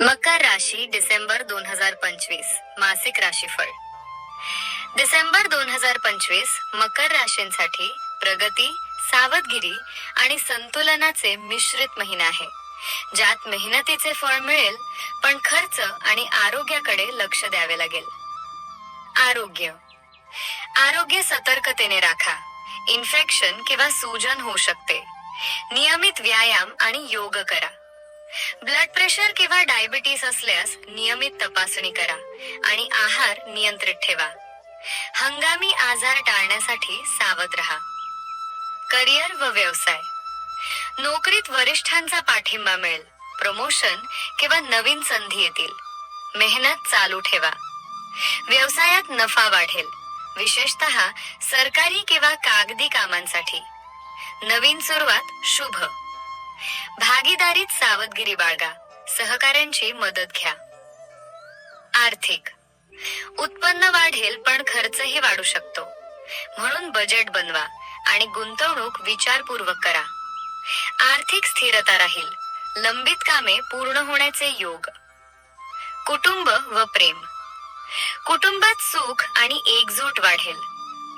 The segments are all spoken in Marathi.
मकर राशी डिसेंबर दोन हजार पंचवीस. मासिक राशीफळ. डिसेंबर दोन हजार पंचवीस मकर राशींसाठी प्रगती सावधगिरी आणि संतुलनाचे मिश्रित महिना आहे. ज्यात मेहनतीचे फळ मिळेल पण खर्च आणि आरोग्याकडे लक्ष द्यावे लागेल. आरोग्य. आरोग्य सतर्कतेने राखा. इन्फेक्शन किंवा सूजन होऊ शकते. नियमित व्यायाम आणि योग करा. ब्लड प्रेशर किंवा डायबिटीस असल्यास नियमित तपासणी करा आणि आहार नियंत्रित ठेवा. हंगामी आजार टाळण्यासाठी सावध राहा. करिअर व व्यवसाय. नोकरीत वरिष्ठांचा पाठिंबा मिळेल. प्रमोशन किंवा नवीन संधी येतील. मेहनत चालू ठेवा. व्यवसायात नफा वाढेल. विशेषतः सरकारी किंवा कागदी कामांसाठी. नवीन सुरुवात शुभ. भागीदारीत सावधगिरी बाळगा. सहकाऱ्यांची मदत घ्या. आर्थिक. उत्पन्न वाढेल पण खर्चही वाढू शकतो. म्हणून बजेट बनवा आणि गुंतवणूक विचारपूर्वक करा. आर्थिक स्थिरता राहील. लंबित कामे पूर्ण होण्याचे योग. कुटुंब व प्रेम. कुटुंबात सुख आणि एकजूट वाढेल.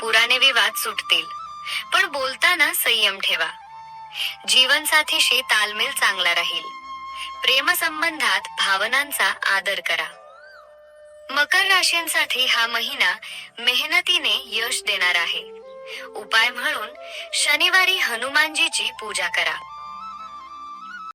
पुराने विवाद सुटतील. पण बोलताना संयम ठेवा. जीवनसाथीशी तालमेल चांगला राहील. प्रेमसंबंधात भावनांचा आदर करा. मकर राशींसाठी हा महिना मेहनतीने यश देणार आहे. उपाय म्हणून शनिवारी हनुमानजीची पूजा करा.